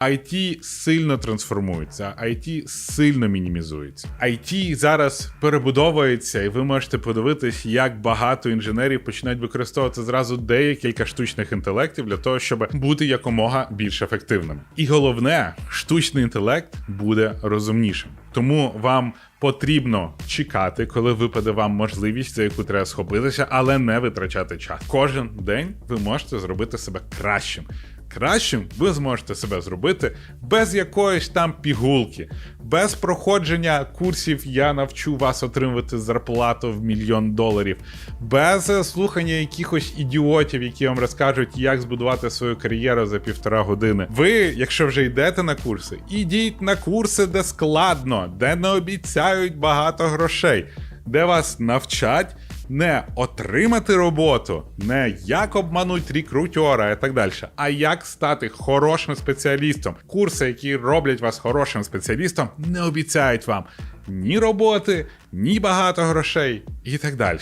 IT сильно трансформується, IT сильно мінімізується. IT зараз перебудовується, і ви можете подивитись, як багато інженерів починають використовувати зразу декілька штучних інтелектів для того, щоб бути якомога більш ефективним. І головне, штучний інтелект буде розумнішим. Тому вам потрібно чекати, коли випаде вам можливість, за яку треба схопитися, але не витрачати час. Кожен день ви можете зробити себе кращим. Кращим ви зможете себе зробити без якоїсь там пігулки, без проходження курсів я навчу вас отримувати зарплату в мільйон доларів, без е, слухання якихось ідіотів, які вам розкажуть, як збудувати свою кар'єру за півтора години. Ви, якщо вже йдете на курси, ідіть на курси, де складно, де не обіцяють багато грошей, де вас навчать не отримати роботу, не як обмануть рекрутера і так далі, а як стати хорошим спеціалістом. Курси, які роблять вас хорошим спеціалістом, не обіцяють вам ні роботи, ні багато грошей і так далі.